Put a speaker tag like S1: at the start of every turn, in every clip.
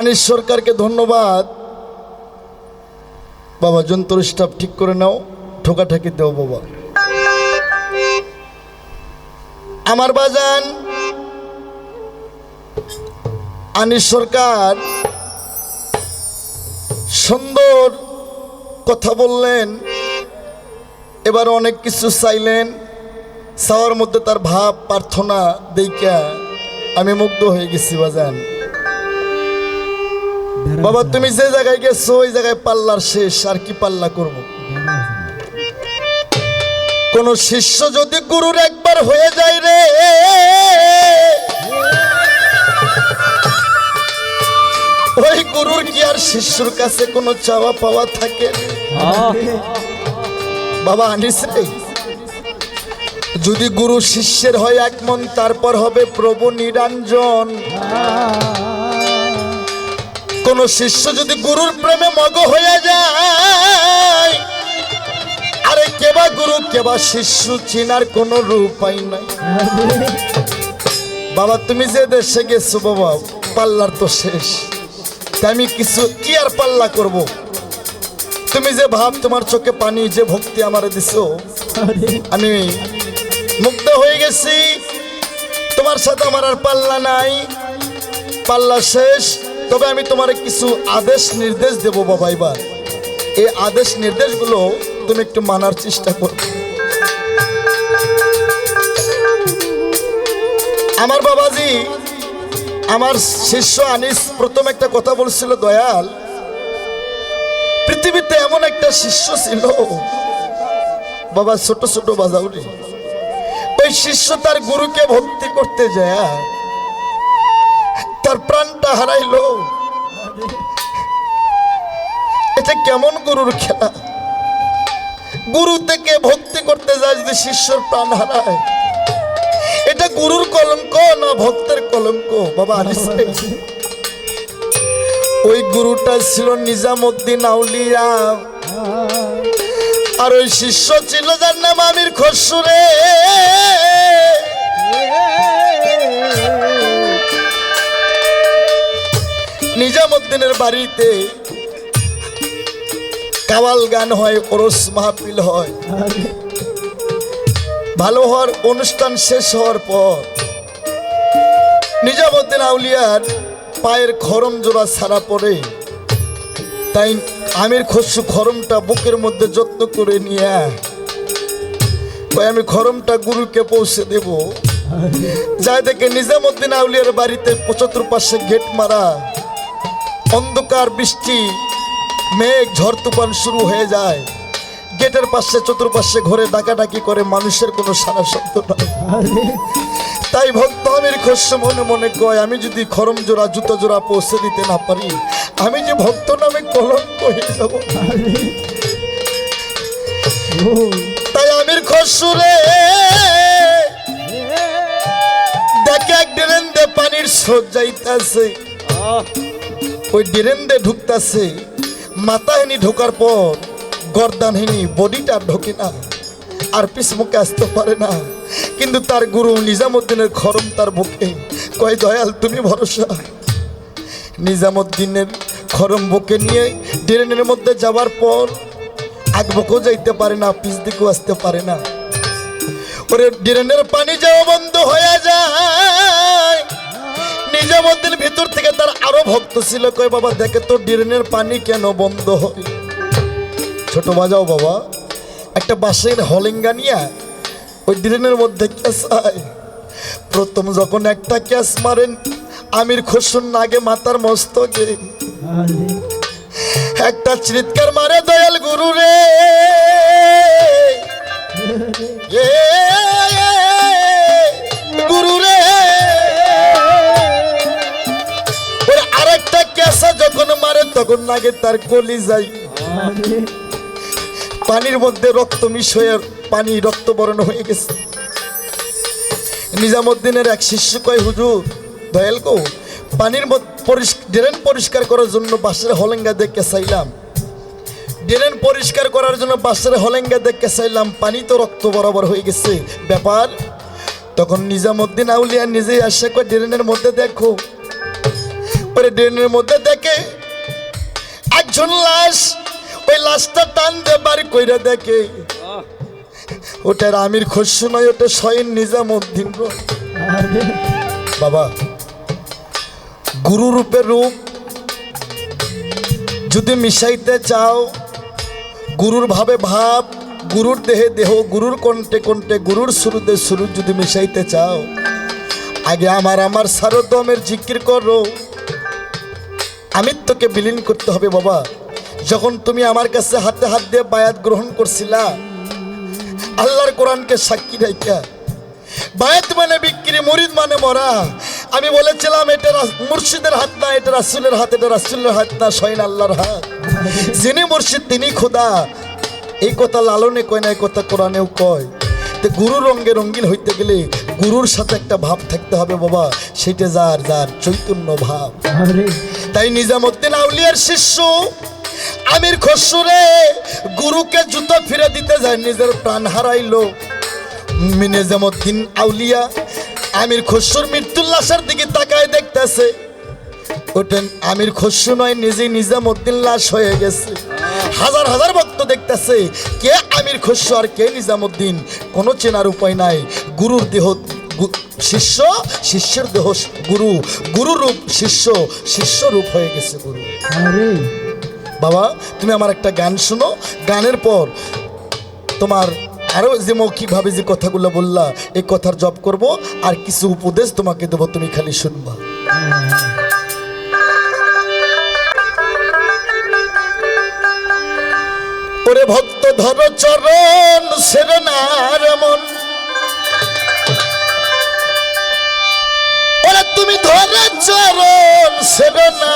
S1: আনিস সরকারকে ধন্যবাদ। বাবা, যন্ত্র স্টাফ ঠিক করে নাও, ঠোকাঠাকি দেও বাবা। আমার বাজান, আনিস সরকার সুন্দর কথা বললেন, এবার অনেক কিছু চাইলেন, চাওয়ার মধ্যে তার ভাব, প্রার্থনা দেখা আমি মুগ্ধ হয়ে গেছি বাজান। বাবা তুমি যে জায়গায় গেছো ওই জায়গায় পাল্লার শেষ আর কি পাল্লা করব? কোন শিষ্য যদি গুরুর একবার হয়ে যায় রে ওই গুরুর কি আর শিষ্যর কাছে কোনো চাওয়া পাওয়া থাকে বাবা আনিস রে। যদি গুরু শিষ্যের হয় এক মন তারপর হবে প্রভু নিরঞ্জন। কোন শিষ্য যদি গুরুর প্রেমে মগ হয়ে যায়, আরে কেবা গুরু, কেবা শিষ্য চিনার কোনো রূপাই নাই। বাবা, তুমি যে দেশে গেছো বাবা, পাল্লার তো শেষ। আমি কিছু কি আর পাল্লা করব? তুমি যে ভাব তোমার চোখে পানি, যে ভক্তি আমার দিছো, আমি মুগ্ধ হয়ে গেছি। তোমার সাথে আমার আর পাল্লা নাই। পাল্লা শেষ। তবে আমি তোমার কিছু আদেশ নির্দেশ দেব বাবা এবার। এই আদেশ নির্দেশগুলো তুমি একটু মানার চেষ্টা করো। আমার বাবাজি, আমার শিষ্য আনিস প্রথম একটা কথা বলছিল, দয়াল, পৃথিবীতে এমন একটা শিষ্য ছিল। বাবা, ছোট ছোট বাজাউরি। ওই শিষ্য তার গুরুকে ভক্তি করতে যায়। তার প্রাণটা হারাইলো। এটা কেমন গুরুর খেলা? গুরু থেকে ভক্তি করতে যায় যদি শিষ্যর প্রাণ হারায়। এটা গুরুর কলঙ্ক না ভক্তের কলঙ্ক? বাবা। ওই গুরুটা ছিল নিজামুদ্দিন আউলিয়া। আর ওই শিষ্য ছিল যার নাম আমির খসুরে নিজামুদ্দিনের বাড়িতে কাওয়াল গান হয় ওরস মাহফিল হয়। ভালো হওয়ার অনুষ্ঠান শেষ হওয়ার পর নিজামুদ্দিন আউলিয়ার পায়ের খরম জোড়া ছাড়া পড়ে। তাই আমির খসু খরমটা বুকের মধ্যে যত্ন করে নিয়ে ওই আমি খরমটা গুরুকে পৌঁছে দেব। যাই দেখে নিজামুদ্দিন আউলিয়ার বাড়িতে পঁচাত্তর পাশে গেট মারা। অন্ধকার বৃষ্টি, মেঘ, ঝড়, তুফান শুরু হয়ে যায়। গেটের পাশে, চতুর্পাশে ঘরে ডাকাডাকি করে মানুষের কোনো সারা শব্দ নাই তাই ভক্ত আমির খস্য মনে মনে কয়, আমি যদি খরম জোড়া, জুতো জোড়া পৌঁছে দিতে না পারি, আমি যে ভক্ত নামে কলঙ্ক হয়ে যাব। তাই আমির খসুরে দেখে এক দে পানির স্রোত যাইতেছে। ওই ড্রেন দে ঢুকতেছে। মাথাহিনী ঢোকার পর গর্দানহিনী বডিটা ঢোকে না। আর পিস মুখে আসতে পারে না। কিন্তু তার গুরু নিজামুদ্দিনের খরম তার বুকে। কয়, দয়াল, তুমি ভরসা? নিজামুদ্দিনের খরম বুকে নিয়ে ড্রেনের মধ্যে যাওয়ার পর আগ বুকেও যাইতে পারে না পিস দিকেও আসতে পারে না। ওরে, ড্রেনের পানি যাওয়া বন্ধ হয়ে যায়। নিজামুদ্দিন ভিতর থেকে তার আরও ভক্ত ছিল। কয়, বাবা, দেখে তো ড্রেনের পানি কেন বন্ধ? হয় ছোট বাজাও, বাবা। একটা বাঁশের হলিঙ্গা নিয়ে ওই ড্রেনের মধ্যে ক্যাসায় প্রথম যখন একটা ক্যাস মারেন, আমির খসুন নাগে মাতার মস্তকে। একটা চিৎকার মারে দয়াল গুরু রে। আরেকটা যখন মারে, তখন নাগে তার কলি যায়। পানির মধ্যে রক্ত মিশ হয়ে পানি রক্তবরণ হয়ে গেছে। নিজামুদ্দিনের এক শিষ্য কয়, হুজুর, দয়াল কো পানির ড্রেন পরিষ্কার করার জন্য বাসের হলেঙ্গা দেখে চাইলাম ড্রেন পরিষ্কার করার জন্য বাসের হলেঙ্গা দেখে চাইলাম পানি তো রক্ত বরাবর হয়ে গেছে। ব্যাপার? তখন নিজামুদ্দিন আউলিয়া নিজেই আসে, কয়, ড্রেনের মধ্যে দেখো ওরে ড্রেনের মধ্যে দেখে। একজন লাশ ওই লাশটা টান দিয়ে বাড়ি কইরা দেখে। ওটার আমির খসু নয় ওটা স্বয়ং নিজামুদ্দিন রয়।
S2: আরে।
S1: বাবা গুরু রূপে। রূপ যদি মিশাইতে চাও গুরুর ভাবে ভাব গুরুর দেহে দেহ গুরুর কণ্ঠে কণ্ঠে গুরুর শুরুতে শুরু যদি মিশাইতে চাও আগে আমার আমার সারদমের জিকির করো। আমি তোকে বিলীন করতে হবে বাবা। যখন তুমি আমার কাছে হাতে হাত দিয়ে বায়াত গ্রহণ করছিলা, আল্লাহর কোরআনকে সাক্ষী রাইকা বায়াত মানে বিক্রি, মুরিদ মানে মরা। আমি বলেছিলাম, এটা মুর্শিদের হাত না, এটা রাসুলের হাত, এটা রাসুলের হাত না সৈন আল্লাহর হাত। যিনি মুর্শিদ, তিনি খোদা। এই কথা লালনে কয় না, এই কথা কোরআনেও কয়। তো গুরু রঙ্গে রঙ্গিন হইতে গেলে গুরুর সাথে একটা ভাব থাকতে হবে বাবা। সেটা যার যার চৈতন্য ভাব। তাই নিজামুদ্দিন আউলিয়ার শিষ্য। আমির খসুরে গুরুকে জুতো ফিরে দিতে যায়, নিজের প্রাণ হারাইলো। নিজামুদ্দিন আউলিয়া আমির খসুর মৃত্যুর লাশের দিকে তাকায় দেখতেছে। ওটেন আমির খসু নয় নিজে নিজামুদ্দিন লাশ হয়ে গেছে। হাজার হাজার ভক্ত দেখতেছে, কে আমির খসু আর কে নিজামুদ্দিন? কোনো চেনার উপায় নাই। গুরুর দেহ শিষ্য শিষ্যের দেহ গুরু। গুরু রূপ শিষ্য শিষ্য রূপ হয়ে গেছে গুরু। বাবা তুমি আমার একটা গান শোনো। গানের পর তোমার আরও যে মৌখিকভাবে যে কথাগুলো বললা এই কথার জব করব। আর কিছু উপদেশ তোমাকে দেবো তুমি খালি শুনবা। ওরে ভক্ত ধর চরণ সেরনার মন। চরণ সেরনা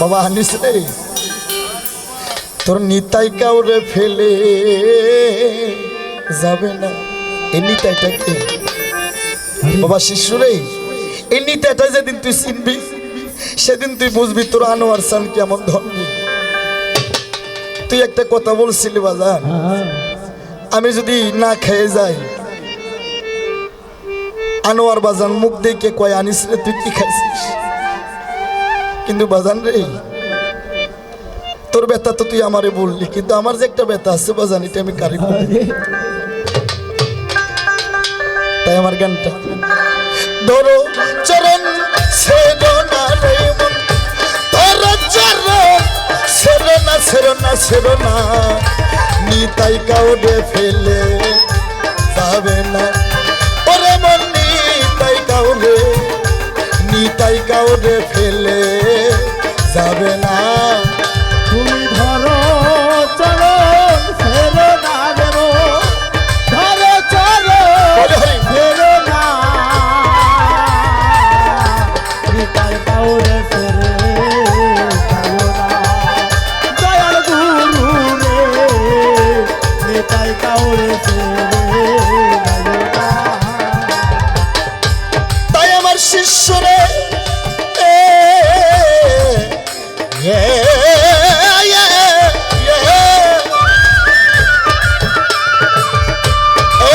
S1: বাবা আনিস রে। তোর নিতাই কাউরে ফেলে যাবে না। এই নিতাইটাকে বাবা শিশু রে। এই নিতাইটা যেদিন তুই চিনবি সেদিন তুই বুঝবি তোর আনোয়ার সান কেমন ধরবি তুই একটা কথা বলছিলি বাজার
S2: হ্যাঁ।
S1: আমি যদি না খেয়ে যাই আনোয়ার বাজান মুখ দেখে কয়, আনিস রে, তুই কি খাইছিস? কিন্তু বাজান রে, তোর ব্যথা তো তুই আমারে বললি, কিন্তু আমার যে একটা ব্যথা আছে বাজান, এটা আমি কারি। তাই আমার গানটা। ধরো চরণ, ছেড়ো না রে মন। ধরো চরণ, ছেড়ো না ছেড়ো না ছেড়ো না। নিতাই কাউরে ফেলে যাবে না। এ।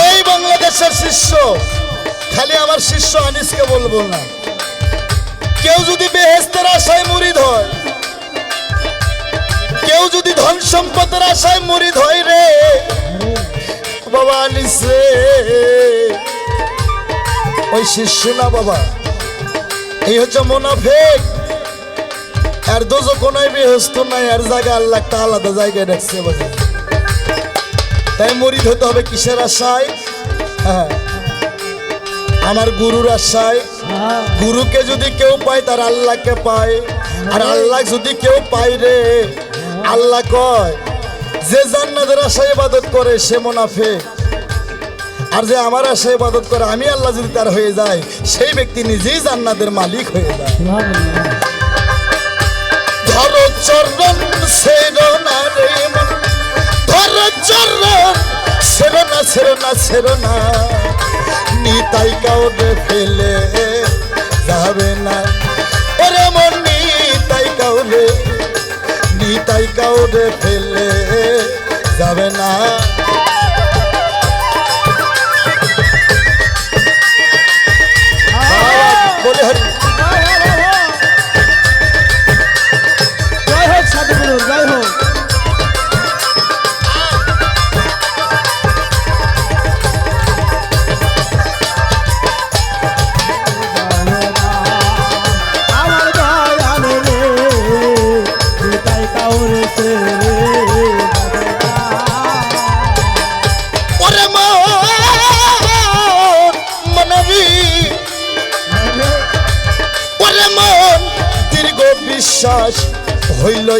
S1: এই বাংলাদেশের শিষ্য, খালি আমার শিষ্য আনিসকে বলব না। কেউ যদি বেহেস্তের আশায় মুরিদ হয়, কেউ যদি ধন সম্পদের আশায় মুরিদ হয় রে, বাবা আনিস। ওই শিষ্য না বাবা। এই হচ্ছে মোনাফেক আর দোজো কোনায় বেহস্ত নাই আর জায়গা আল্লাহ একটা আলাদা জায়গায় রাখছে বাবা তাই মরিদ হতে হবে কিসের আশায়? হ্যাঁ। আমার গুরুর আশায়। গুরুকে যদি কেউ পায়, তার আল্লাহকে পায়। আর আল্লাহ যদি কেউ পায় রে, আল্লাহ কয়, যে জান্নাতের আশায় ইবাদত করে, সে মোনাফেক। আর যে আমার আশায় ইবাদত করে, আমি আল্লাহ যদি তার হয়ে যায় সেই ব্যক্তি নিজেই জান্নাতের মালিক হয়ে যায়। ধরো চরণ সেরনা রে মন। ধরো চরণ সেরনা সেরনা সেরনা নিতাই কাউরে ফেলে যাবে না। ওরে মন, নিতাই কাউরে নিতাই কাউরে ফেলে যাবে না।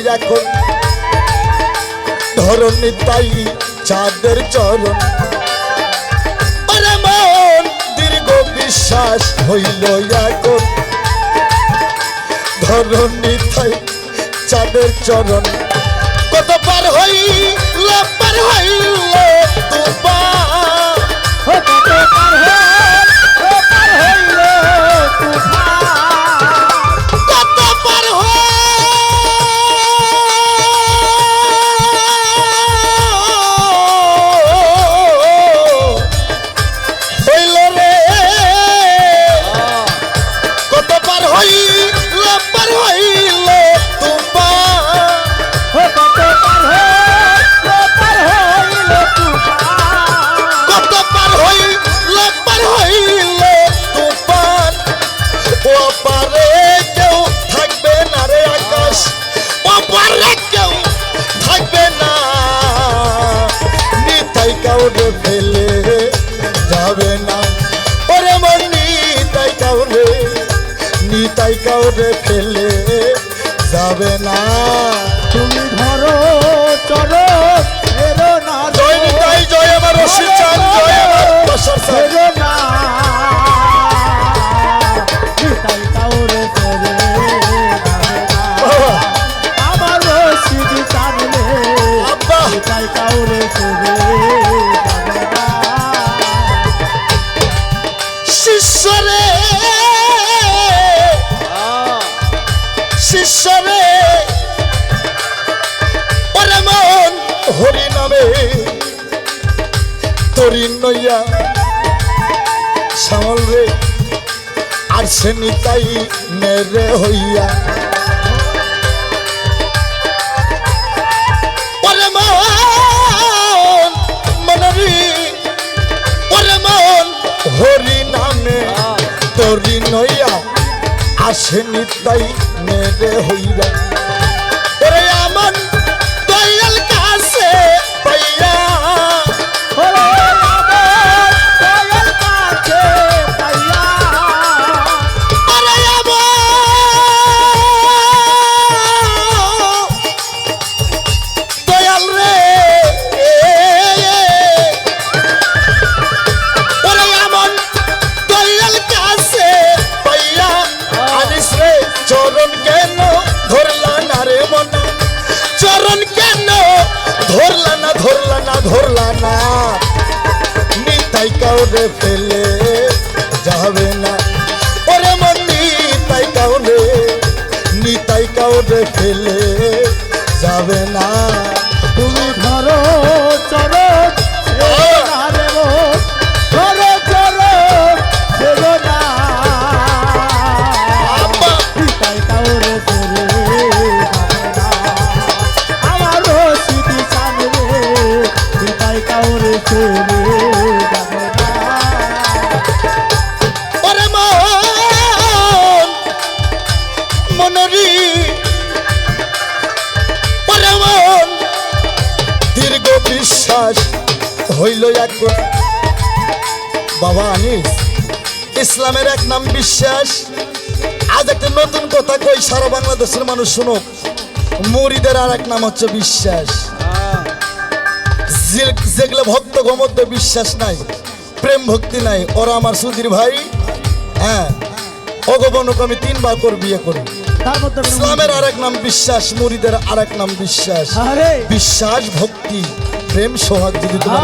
S1: এখন। ধরণী তাই চাঁদের চরণ। মন দীর্ঘ বিশ্বাস হইল এখন। ধরণী তাই চাঁদের চরণ। কত পার হইল পার হইল তোমার কাউরে ফেলে যাবে না। ওরে মন নিতাই কাউরে নিতাই কাউরে ফেলে যাবে না।
S2: তুমি ধরো চলো ফেরো না।
S1: জয় নিতাই জয় আমার রশিদ চাঁদ জয় আমার দশর
S2: ফেরো না। নিতাই কাউরে।
S1: বাবা,
S2: আমার রশিদ
S1: আব্বা।
S2: নিতাই কাউরে ফেরে
S1: তরি নইয়া শ্যামল রে আর সে নিতাই মেরে হইয়া। হরি নামে তরি নইয়া আসে নিতাই মেরে হইয়া। না। নিতাই কাউরে ফেলে যাবে না। ওরে মন কাউরে কাউরে ফেলে যাবে না। বিশ্বাস? আজ একটা নতুন কথা কই সারা বাংলাদেশের মানুষ শুনুক। মুড়িদের আর এক নাম হচ্ছে বিশ্বাস। যেগুলো ভক্ত মধ্যে বিশ্বাস নাই প্রেম ভক্তি নাই ওরা আমার সুধীর ভাই। হ্যাঁ অগবনক আমি তিনবার করে বিয়ে করি। ইসলামের আরেক নাম বিশ্বাস মুড়িদের আরেক নাম বিশ্বাস। বিশ্বাস ভক্তি প্রেম সোহাগ যদি তোমার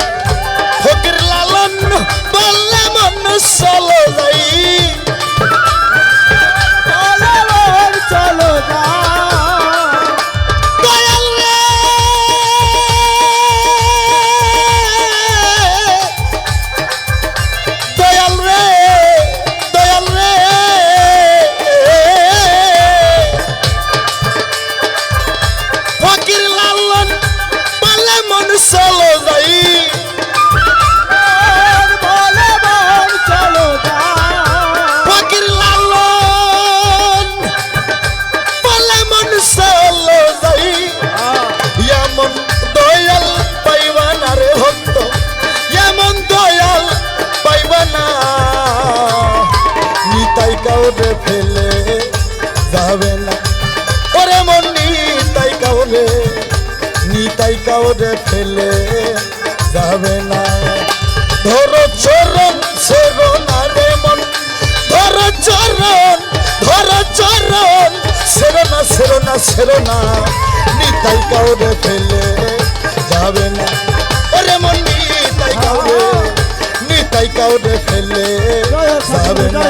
S1: solo daí ছেলে যাবে না। ধরো চরণ চরণ আরে মন। ধরো চরণ ধরো চরণ। সেরোনা সেরোনা সেরোনা নিতাই কাউরে ফেলে যাবে না। ওরে মন নিতাই কাউরে নিতাই কাউরে ফেলে যাবে না।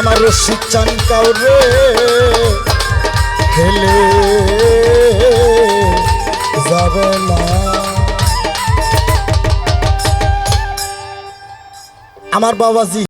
S1: আমার সুচান কাউরে খেলে যাবে না। আমার বাবাজি